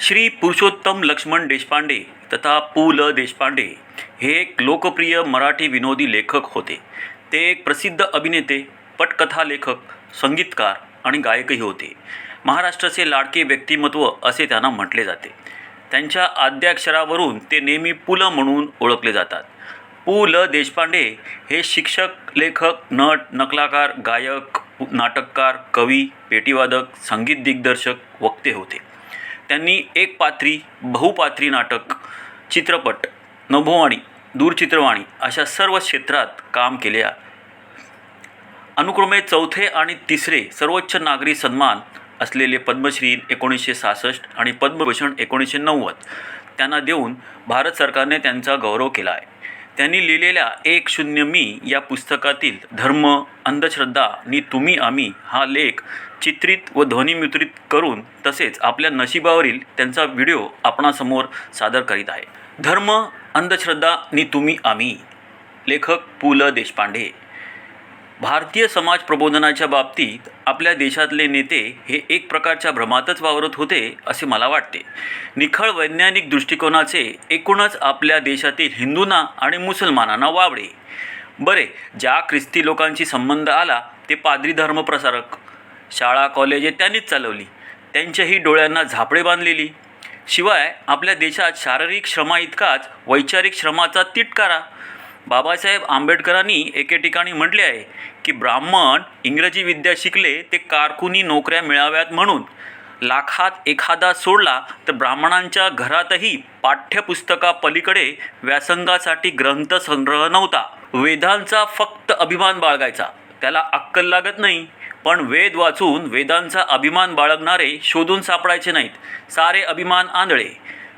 श्री पुरुषोत्तम लक्ष्मण देशपांडे तथा पु ल देशपांडे हे एक लोकप्रिय मराठी विनोदी लेखक होते. ते एक प्रसिद्ध अभिनेते पटकथा लेखक संगीतकार आणि गायकही होते. महाराष्ट्राचे लाडके व्यक्तिमत्व असे त्यांना म्हटले जाते. त्यांच्या आद्याक्षरावरून ते नेहमी पु ल म्हणून ओळखले जातात. पु ल देशपांडे हे शिक्षक लेखक नट नकलाकार गायक नाटककार कवी पेटीवादक संगीत दिग्दर्शक वक्ते होते. त्यांनी एक पात्री बहुपात्री नाटक चित्रपट नभोवाणी दूरचित्रवाणी अशा सर्व क्षेत्रात काम केले आहे. अनुक्रमे चौथे आणि तिसरे सर्वोच्च नागरी सन्मान असलेले पद्मश्री एकोणीसशे सहासष्ट आणि पद्मभूषण एकोणीसशे नव्वद त्यांना देऊन भारत सरकारने त्यांचा गौरव केला आहे. त्यांनी लिहिलेल्या एक शून्य मी या पुस्तकातील धर्म अंधश्रद्धा नि तुम्ही आम्ही हा लेख चित्रित व ध्वनिमुद्रित करून तसेच आपल्या नशिबावरील त्यांचा व्हिडिओ आपणासमोर सादर करीत आहे. धर्म अंधश्रद्धा नि तुम्ही आम्ही. लेखक पु ल देशपांडे. भारतीय समाज प्रबोधनाच्या बाबतीत आपल्या देशातले नेते हे एक प्रकारच्या भ्रमातच वावरत होते असे मला वाटते. निखळ वैज्ञानिक दृष्टिकोनाचे एकूणच आपल्या देशातील हिंदूंना आणि मुसलमानांना वावडे. बरे ज्या ख्रिस्ती लोकांशी संबंध आला ते पाद्री धर्मप्रसारक. शाळा कॉलेजे त्यांनीच चालवली. त्यांच्याही डोळ्यांना झापडे बांधलेली. शिवाय आपल्या देशात शारीरिक श्रमा इतकाच वैचारिक श्रमाचा तिटकारा. बाबासाहेब आंबेडकरांनी एके ठिकाणी म्हटले आहे की ब्राह्मण इंग्रजी विद्या शिकले ते कारकुनी नोकऱ्या मिळाव्यात म्हणून. लाखात एखादा सोडला तर ब्राह्मणांच्या घरातही पाठ्यपुस्तकापलीकडे व्यासंगासाठी ग्रंथसंग्रह नव्हता. वेदांचा फक्त अभिमान बाळगायचा. त्याला अक्कल लागत नाही. पण वेद वाचून वेदांचा अभिमान बाळगणारे शोधून सापडायचे नाहीत. सारे अभिमान आंधळे.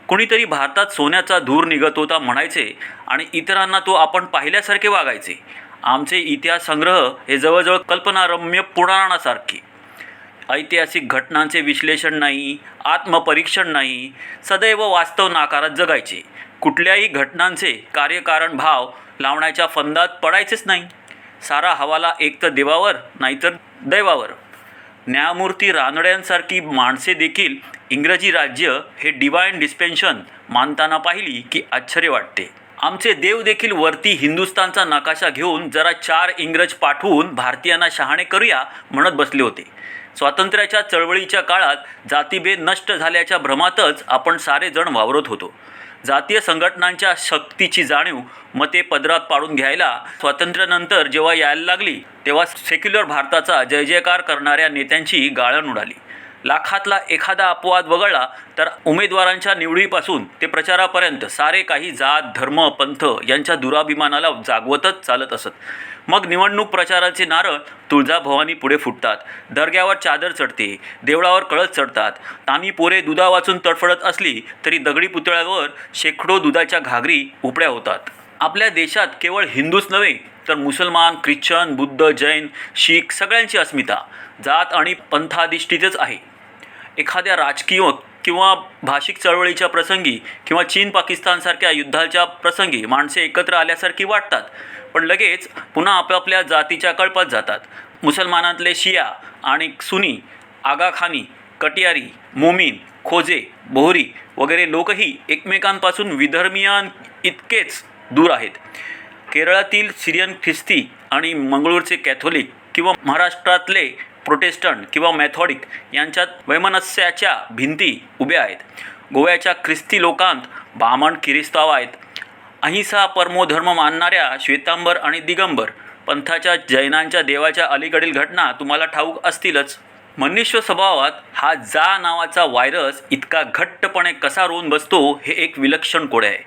कुणीतरी भारतात सोन्याचा धूर निघत होता म्हणायचे आणि इतरांना तो आपण पाहिल्यासारखे वागायचे. आमचे इतिहास संग्रह हे जवळजवळ कल्पनारम्य पुराणासारखे. ऐतिहासिक घटनांचे विश्लेषण नाही आत्मपरीक्षण नाही सदैव वास्तव नाकारात जगायचे. कुठल्याही घटनांचे कार्यकारण भाव लावण्याच्या फंदात पडायचेच नाही. सारा हवाला एकतर देवावर नाहीतर दैवावर. न्यायमूर्ती रानड्यांसारखी माणसे देखील इंग्रजी राज्य हे डिवाइन डिस्पेन्शन मानताना पाहिली की आश्चर्य वाटते. आमचे देव देखील वरती हिंदुस्तानचा नकाशा घेऊन जरा चार इंग्रज पाठवून भारतीयांना शहाणे करूया म्हणत बसले होते. स्वातंत्र्याच्या चळवळीच्या काळात जातीभेद नष्ट झाल्याच्या भ्रमातच आपण सारे जण वावरत होतो. जातीय संघटनांच्या शक्तीची जाणीव मते पदरात पाडून घ्यायला स्वातंत्र्यानंतर जेव्हा यायला लागली तेव्हा सेक्युलर भारताचा जय जयकार करणाऱ्या नेत्यांची गाळण उडाली. लाखातला एखादा अपवाद वगळला तर उमेदवारांच्या निवडीपासून ते प्रचारापर्यंत सारे काही जात धर्म पंथ यांच्या दुराभिमानाला जागवतच चालत असत. मग निवडणूक प्रचाराचे नारळ तुळजाभवानी पुढे फुटतात. दर्ग्यावर चादर चढते देवळावर कळस चढतात. तामी पोरे दुधा वाचून तडफडत असली तरी दगडी पुतळ्यावर शेकडो दुधाच्या घागरी उपड्या होतात. आपल्या देशात केवळ हिंदूच नव्हे तर मुसलमान ख्रिश्चन बुद्ध जैन शीख सगळ्यांची अस्मिता. जात आणि पंथाधिष्ठितच आहे. एखाद्या राजकीय किंवा भाषिक चळवळीच्या प्रसंगी किंवा चीन पाकिस्तानसारख्या युद्धाच्या प्रसंगी माणसे एकत्र आल्यासारखी वाटतात. पण लगेच पुन्हा आपापल्या जातीच्या कळपात जातात. मुसलमानातले शिया आणि सुनी आगाखानी कटियारी मोमीन खोजे बोहरी वगैरे लोकही एकमेकांपासून विधर्मीयां इतकेच दूर आहेत. केरळातील सिरियन ख्रिस्ती आणि मंगळूरचे कॅथोलिक किंवा महाराष्ट्रातले प्रोटेस्टंट किंवा मॅथॉडिक यांच्यात वैमनस्याच्या भिंती उभ्या आहेत. गोव्याच्या ख्रिस्ती लोकांत बामण किरिस्ताव आहेत. अहिंसा परमो धर्म मानणाऱ्या श्वेतांबर आणि दिगंबर पंथाच्या जैनांच्या देवाच्या अलीकडील घटना तुम्हाला ठाऊक असतीलच. मनुष्य स्वभावात हा जा नावाचा व्हायरस इतका घट्टपणे कसा रोवून बसतो हे एक विलक्षण कोड आहे.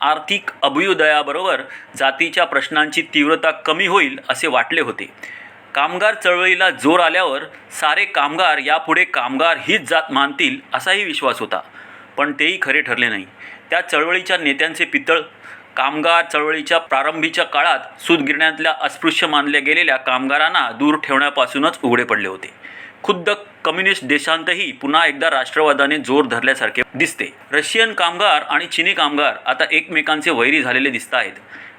आर्थिक अभ्युदयाबरोबर जातीच्या प्रश्नांची तीव्रता कमी होईल असे वाटले होते. कामगार चळवळीला जोर आल्यावर सारे कामगार यापुढे कामगार हीच जात मानतील असाही विश्वास होता. पण तेही खरे ठरले नाही. त्या चळवळीच्या नेत्यांचे पितळ कामगार चळवळीच्या प्रारंभीच्या काळात सूतगिरण्यातल्या अस्पृश्य मानल्या गेलेल्या कामगारांना दूर ठेवण्यापासूनच उघडे पडले होते. खुद्द कम्युनिस्ट देशांतही पुन्हा एकदा राष्ट्रवादाने जोर धरल्यासारखे दिसते. रशियन कामगार आणि चिनी कामगार आता एकमेकांचे वैरी झालेले दिसत आहेत.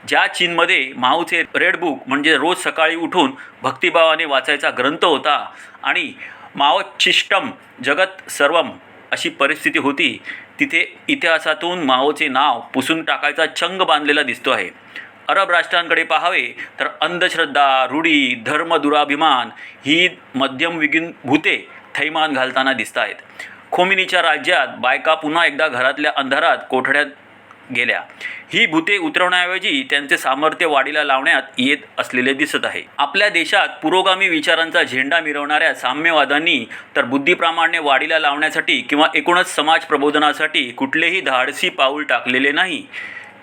ज्या चीनमध्ये माऊचे रेड बुक म्हणजे रोज सकाळी उठून भक्तिभावाने वाचायचा ग्रंथ होता आणि माओचिष्टम जगत सर्वम अशी परिस्थिती होती तिथे इतिहासातून माओचे नाव पुसून टाकायचा चंग बांधलेला दिसतो आहे. अरब राष्ट्रांकडे पाहावे तर अंधश्रद्धा रूढी धर्म दुराभिमान ही मध्यमविगीन भूते थैमान घालताना दिसत आहेत खोमिनीच्या राज्यात बायका पुन्हा एकदा घरातल्या अंधारात कोठड्यात गेल्या. ही भूते उतरवण्याऐवजी त्यांचे सामर्थ्य वाढीला लावण्यात येत असलेले दिसत आहे. आपल्या देशात पुरोगामी विचारांचा झेंडा मिरवणाऱ्या साम्यवादांनी तर बुद्धिप्रामाण्य वाढीला लावण्यासाठी किंवा एकूणच समाज प्रबोधनासाठी कुठलेही धाडसी पाऊल टाकलेले नाही.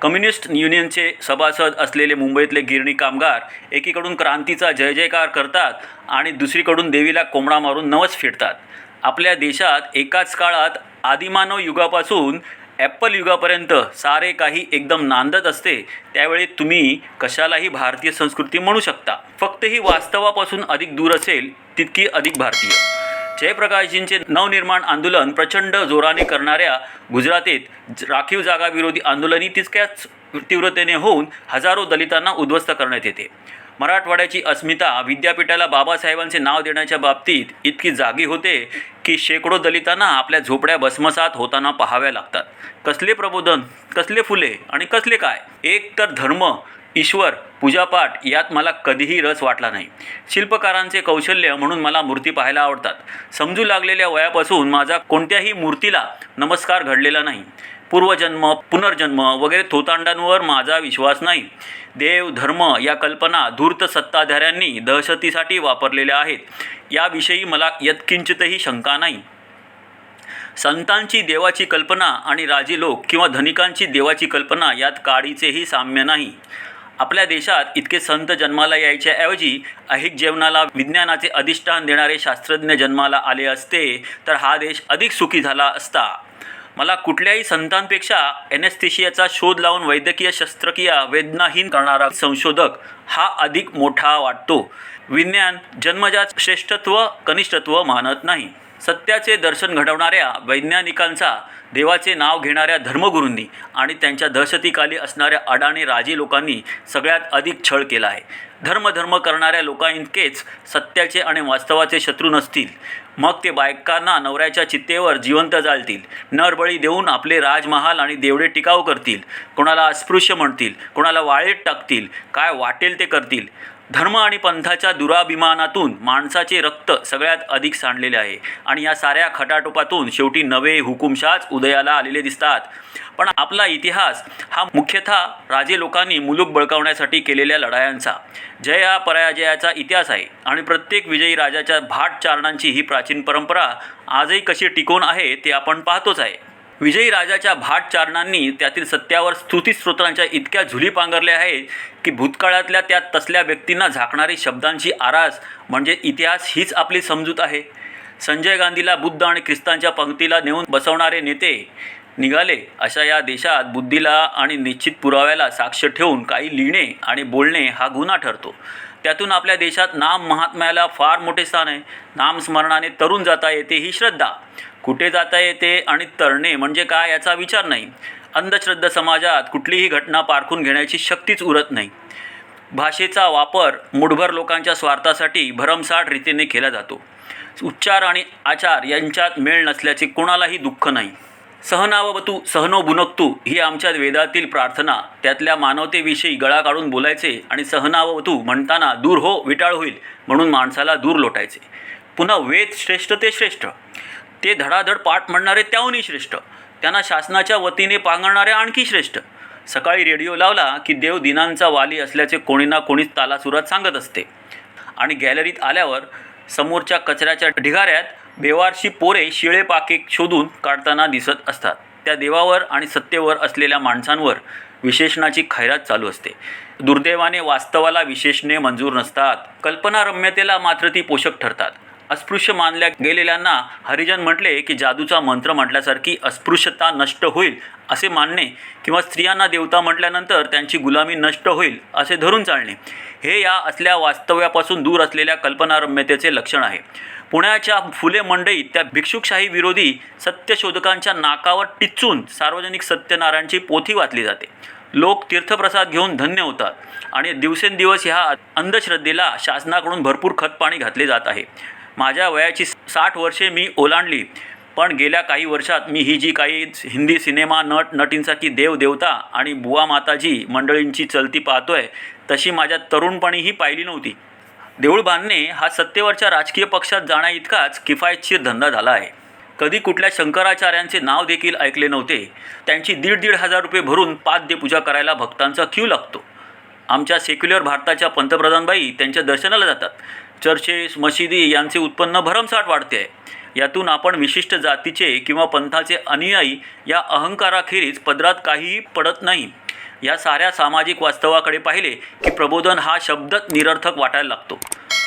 कम्युनिस्ट युनियनचे सभासद असलेले मुंबईतले गिरणी कामगार एकीकडून क्रांतीचा जय जयकार करतात आणि दुसरीकडून देवीला कोंबडा मारून नवस फिरतात आपल्या देशात एकाच काळात आदिमानव युगापासून ॲप्पल युगापर्यंत सारे काही एकदम नांदत असते त्यावेळी तुम्ही कशालाही भारतीय संस्कृती म्हणू शकता. फक्त ही वास्तवापासून अधिक दूर असेल तितकी अधिक भारतीय. जयप्रकाशजींचे नवनिर्माण आंदोलन प्रचंड जोराने करणाऱ्या गुजरातेत राखीव जागा विरोधी आंदोलनही तितक्याच तीव्रतेने होऊन हजारो दलितांना उद्ध्वस्त करण्यात येते. मराठवाड्याची अस्मिता विद्यापीठाला बाबासाहेबांचे नाव देण्याच्या बाबतीत इतकी जागी होते की शेकडो दलितांना आपल्या झोपड्या भस्मसात होताना पाहाव्या लागतात. कसले प्रबोधन कसले फुले आणि कसले काय? एक तर धर्म ईश्वर पूजापाठ यात मला कधीही रस वाटला नाही. शिल्पकारांचे कौशल्य म्हणून मला मूर्ती पाहायला आवडतात. समजू लागलेल्या वयापासून माझा कोणत्याही मूर्तीला नमस्कार घडलेला नाही. पूर्वजन्म पुनर्जन्म वगैरे थोतांडांवर माझा विश्वास नाही. देव धर्म या कल्पना धूर्त सत्ताधाऱ्यांनी दहशतीसाठी वापरलेल्या आहेत. याविषयी मला यत्किंचितही शंका नाही. संतांची देवाची कल्पना आणि राजी लोक किंवा धनिकांची देवाची कल्पना यात काडीचेही साम्य नाही. आपल्या देशात इतके संत जन्माला यायच्याऐवजी अहिक जेवणाला विज्ञानाचे अधिष्ठान देणारे शास्त्रज्ञ जन्माला आले असते तर हा देश अधिक सुखी झाला असता. मला कुठल्याही संतांपेक्षा एनेस्थेशियाचा शोध लावून वैद्यकीय शस्त्रक्रिया वेदनाहीन करणारा संशोधक हा अधिक मोठा वाटतो. विज्ञान जन्मजात श्रेष्ठत्व कनिष्ठत्व मानत नाही. सत्याचे दर्शन घडवणाऱ्या वैज्ञानिकांचा देवाचे नाव घेणाऱ्या धर्मगुरूंनी आणि त्यांच्या दहशतीखाली असणाऱ्या अडाणी राजी लोकांनी सगळ्यात अधिक छळ केला आहे. धर्म धर्म करणाऱ्या लोकांइतकेच सत्याचे आणि वास्तवाचे शत्रू नसतील. मग ते बायकांना नवऱ्याच्या चित्तेवर जिवंत जाळतील. नरबळी देऊन आपले राजमहाल आणि देवडे टिकाऊ करतील. कोणाला अस्पृश्य म्हणतील कोणाला वाळेत टाकतील काय वाटेल ते करतील. धर्म आणि पंथाच्या दुराभिमानातून माणसाचे रक्त सगळ्यात अधिक सांडलेले आहे. आणि या साऱ्या खटाटोपातून शेवटी नवे हुकुमशाच उदयाला आलेले दिसतात. पण आपला इतिहास हा मुख्यतः राजे लोकांनी मुलूक बळकावण्यासाठी केलेल्या लढायांचा. हा पराजयाचा इतिहास आहे. आणि प्रत्येक विजयी राजाच्या भाट चारणांची ही प्राचीन परंपरा आजही कशी टिकून आहे ते आपण पाहतोच आहे. विजयी राजाच्या भाट चारणांनी त्यातील सत्यावर स्तुतीस्त्रोतांच्या इतक्या झुली पांघरल्या आहेत की भूतकाळातल्या त्या तसल्या व्यक्तींना झाकणारी शब्दांची आरास म्हणजे इतिहास हीच आपली समजूत आहे. संजय गांधीला बुद्ध आणि ख्रिस्तांच्या पंक्तीला नेऊन बसवणारे नेते निघाले. अशा या देशात बुद्धीला आणि निश्चित पुराव्याला साक्ष ठेवून काही लिहिणे आणि बोलणे हा गुन्हा ठरतो. त्यातून आपल्या देशात नाम महात्म्याला फार मोठे स्थान आहे. नामस्मरणाने तरुण जाता येते ही श्रद्धा. कुठे जाता येते आणि तरणे म्हणजे काय याचा विचार नाही. अंधश्रद्धा समाजात कुठलीही घटना पारखून घेण्याची शक्तीच उरत नाही. भाषेचा वापर मुठभर लोकांच्या स्वार्थासाठी भरमसाठ रीतीने केला जातो. उच्चार आणि आचार यांच्यात मेळ नसल्याचे कोणालाही दुःख नाही. सहनावतू सहनो भुनक्तू ही आमच्या वेदातील प्रार्थना. त्यातल्या मानवतेविषयी गळा काढून बोलायचे आणि सहनावतू म्हणताना दूर हो विटाळ होईल म्हणून माणसाला दूर लोटायचे. पुन्हा वेद श्रेष्ठ ते श्रेष्ठ. ते धडाधड पाठ म्हणणारे त्याहूनही श्रेष्ठ. त्यांना शासनाच्या वतीने पांगणारे आणखी श्रेष्ठ. सकाळी रेडिओ लावला की देव दिनांचा वाली असल्याचे कोणी ना कोणीच तालासुरात सांगत असते. आणि गॅलरीत आल्यावर समोरच्या कचऱ्याच्या ढिगाऱ्यात बेवारशी पोरे शिळे पाके शोधून काढताना दिसत असतात. त्या देवावर आणि सत्तेवर असलेल्या माणसांवर विशेषणाची खैरात चालू असते. दुर्दैवाने वास्तवाला विशेषणे मंजूर नसतात. कल्पनारम्यतेला मात्र ती पोषक ठरतात. अस्पृश्य मानल्या गेलेल्यांना हरिजन म्हटले की जादूचा मंत्र म्हटल्यासारखी अस्पृश्यता नष्ट होईल असे मानणे किंवा स्त्रियांना देवता म्हटल्यानंतर त्यांची गुलामी नष्ट होईल असे धरून चालणे हे या असल्या वास्तव्यापासून दूर असलेल्या कल्पनारम्यतेचे लक्षण आहे. पुण्याच्या फुले मंडईत त्या भिक्षुकशाही विरोधी सत्यशोधकांच्या नाकावर टिचून सार्वजनिक सत्यनारायणची पोथी वाचली जाते. लोक तीर्थप्रसाद घेऊन धन्य होतात आणि दिवसेंदिवस ह्या अंधश्रद्धेला शासनाकडून भरपूर खतपाणी घातले जात आहे. माझ्या वयाची साठ वर्षे मी ओलांडली. पण गेल्या काही वर्षात मी ही जी काही हिंदी सिनेमा नट नटींसाठी देव देवता आणि बुवा माताजी मंडळींची चलती पाहतोय तशी माझ्या तरुणपणी ही पाहिली नव्हती. देऊळ बांधणे हा सत्तेवरच्या राजकीय पक्षात जाण्या इतकाच किफायतशीर धंदा झाला आहे. कधी कुठल्या शंकराचार्यांचे नाव देखील ऐकले नव्हते. त्यांची दीड दीड हजार रुपये भरून पाद्यपूजा करायला भक्तांचा क्यू लागतो. आमच्या सेक्युलर भारताच्या पंतप्रधानबाई त्यांच्या दर्शनाला जातात. चर्चेस मशिदी यांचे उत्पन्न भरमसाठ वाढते. आहे यातून आपण विशिष्ट जातीचे किंवा पंथाचे अनुयायी या अहंकाराखेरीज पदरात काहीही पडत नाही. या साऱ्या सामाजिक वास्तवाकडे पाहिले की प्रबोधन हा शब्दच निरर्थक वाटायला लागतो.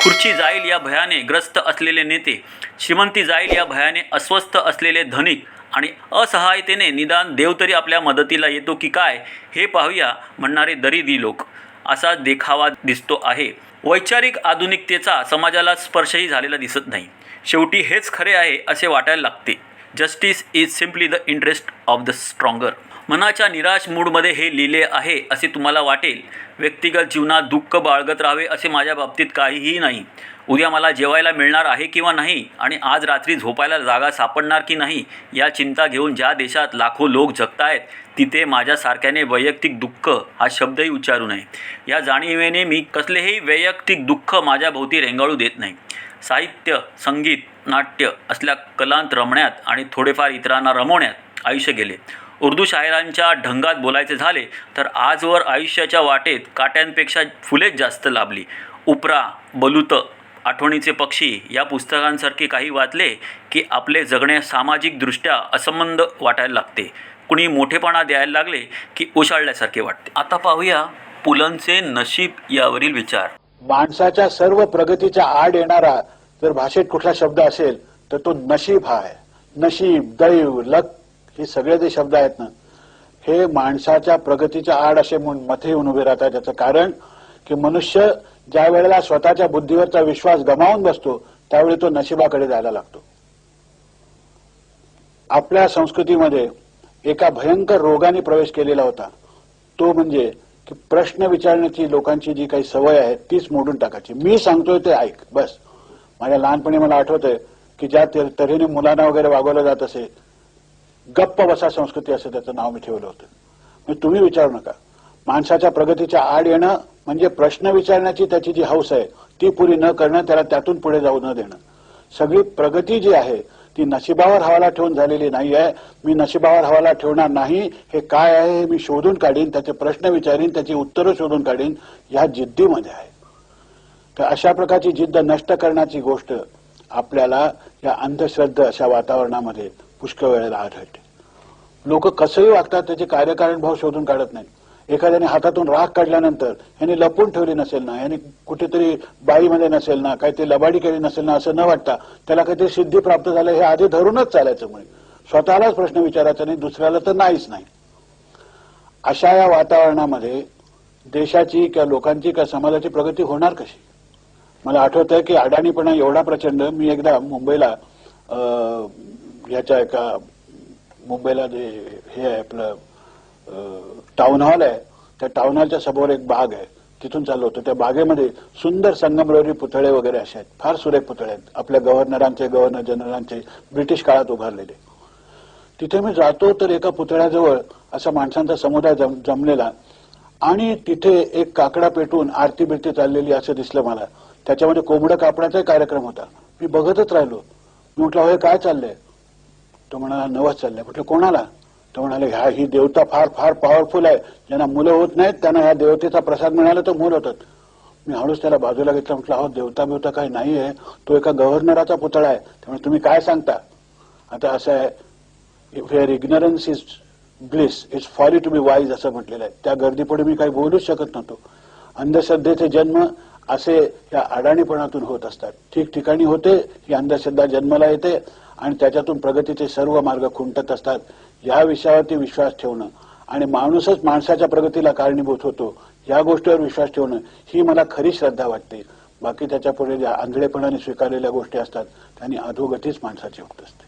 खुर्ची जाईल या भयाने ग्रस्त असलेले नेते श्रीमंती जाईल या भयाने अस्वस्थ असलेले धनिक आणि असहायतेने निदान देव तरी आपल्या मदतीला येतो की काय हे पाहूया म्हणणारे दरिदी लोक. असा देखावा दिसतो आहे. वैचारिक आधुनिकतेचा समाजाला स्पर्शही झालेला दिसत नाही. शेवटी हेच खरे आहे असे वाटायला लागते. Justice is simply the interest of the stronger मनाच्या निराश मूडमध्ये हे लिहिले आहे असे तुम्हाला वाटेल. व्यक्तिगत जीवनात दुःख बाळगत राहावे असे माझ्या बाबतीत काहीही नाही. उद्या मला जेवायला मिळणार आहे किंवा नाही आणि आज रात्री झोपायला जागा सापडणार की नाही या चिंता घेऊन ज्या देशात लाखो लोक जगतायत तिथे माझ्यासारख्याने वैयक्तिक दुःख हा शब्दही उच्चारू नये. या जाणीवेने मी कसलेही वैयक्तिक दुःख माझ्याभोवती रेंगाळू देत नाही. साहित्य संगीत नाट्य असल्या कलांत रमण्यात आणि थोडेफार इतरांना रमवण्यात आयुष्य गेले. उर्दू शायरांच्या ढंगात बोलायचे झाले तर आजवर आयुष्याच्या वाटेत काट्यांपेक्षा फुलेच जास्त लाभली. उपरा बलुतं आठवणीचे पक्षी या पुस्तकांसारखे काही वाचले की आपले जगणे सामाजिकदृष्ट्या असंबंध वाटायला लागते. कुणी मोठेपणा द्यायला लागले की उशाळल्यासारखे वाटते. आता पाहूया पुलंचे नशीब यावरील विचार. माणसाच्या सर्व प्रगतीच्या आड येणारा जर भाषेत कुठला शब्द असेल तर तो नशीब हा आहे. नशीब दैव लक हे सगळे जे शब्द आहेत ना हे माणसाच्या प्रगतीच्या आड असे म्हणून मथे येऊन उभे राहतात. त्याचं कारण की मनुष्य ज्या वेळेला स्वतःच्या बुद्धीवरचा विश्वास गमावून बसतो त्यावेळी तो नशिबाकडे जायला लागतो. आपल्या संस्कृतीमध्ये एका भयंकर रोगाने प्रवेश केलेला होता. तो म्हणजे की प्रश्न विचारण्याची लोकांची जी काही सवय आहे तीच मोडून टाकायची. मी सांगतोय ते ऐक बस. माझ्या लहानपणी मला आठवतंय की ज्या तऱ्हेने मुलांना वगैरे वागवलं जात असे गप्प बसा संस्कृती असं त्याचं नाव मी ठेवलं होतं. मग तुम्ही विचारू नका. माणसाच्या प्रगतीच्या आड येणं म्हणजे प्रश्न विचारण्याची त्याची जी हौस आहे ती पुरी न करणं त्याला त्यातून पुढे जाऊ न देणं. सगळी प्रगती जी आहे ती नशिबावर हवाला ठेवून झालेली नाही आहे. मी नशिबावर हवाला ठेवणार नाही. हे काय आहे हे मी शोधून काढीन त्याचे प्रश्न विचारीन त्याची उत्तरं शोधून काढीन ह्या जिद्दीमध्ये आहे. तर अशा प्रकारची जिद्द नष्ट करण्याची गोष्ट आपल्याला या अंधश्रद्धा अशा वातावरणामध्ये पुष्कळ वेळेला आढळते. लोक कसंही वागतात त्याचे कार्यकारण भाव शोधून काढत नाहीत. एखाद्याने हातातून राख काढल्यानंतर यांनी लपून ठेवली नसेल ना यांनी कुठेतरी बाईमध्ये नसेल ना काहीतरी लबाडी केली नसेल ना असं न वाटता त्याला काहीतरी सिद्धी प्राप्त झालं हे आधी धरूनच चालायचं मुळे स्वतःलाच प्रश्न विचारायचा नाही दुसऱ्याला तर नाहीच नाही. अशा या वातावरणामध्ये देशाची किंवा लोकांची किंवा समाजाची प्रगती होणार कशी? मला आठवत आहे की अडाणीपणा एवढा प्रचंड मी एकदा मुंबईला अं, याच्या एका मुंबईला जे हे आहे आपलं टाउन हॉल आहे त्या टाउन हॉलच्या समोर एक बाग आहे. तिथून चाललो होतो. त्या बागेमध्ये सुंदर संगमरवरी पुतळे वगैरे असे आहेत. फार सुरेख पुतळे आहेत. आपल्या गव्हर्नरांचे गव्हर्नर जनरलांचे ब्रिटिश काळात उभारलेले. तिथे मी जातो तर एका पुतळ्याजवळ असा माणसांचा समुदाय जम, जमलेला आणि तिथे एक काकडा पेटून आरती बिरती चाललेली असं दिसलं मला. त्याच्यामध्ये कोंबडं कापण्याचा कार्यक्रम होता. मी बघतच राहिलो. म्हटलं हे काय चाललंय? तो म्हणाला नवस चाललंय. म्हटलं कोणाला? तो म्हणाले ह्या ही देवता फार फार पॉवरफुल आहे. ज्यांना मुलं होत नाहीत त्यांना ह्या देवतेचा प्रसाद मिळाला तर मुलं होतात. मी हळूच त्याला बाजूला घेतलं म्हटलं अहो देवता बिवता काही नाही आहे. तो एका गव्हर्नराचा पुतळा आहे. त्यामुळे तुम्ही काय सांगता? आता असं आहे where ignorance is bliss is folly to be wise असं म्हटलेलं आहे. त्या गर्दीपुढे मी काही बोलूच शकत नव्हतो. अंधश्रद्धेचे जन्म असे या अडाणीपणातून होत असतात. ठिकठिकाणी होते ही अंधश्रद्धा जन्माला येते आणि त्याच्यातून प्रगतीचे सर्व मार्ग खुंटत असतात. या विषयावरती विश्वास ठेवणं आणि माणूसच माणसाच्या प्रगतीला कारणीभूत होतो या गोष्टीवर विश्वास ठेवणं ही मला खरी श्रद्धा वाटते. बाकी त्याच्या पुढे ज्या आंधळेपणाने स्वीकारलेल्या गोष्टी असतात त्यांनी अधोगतीच माणसाची होत असते.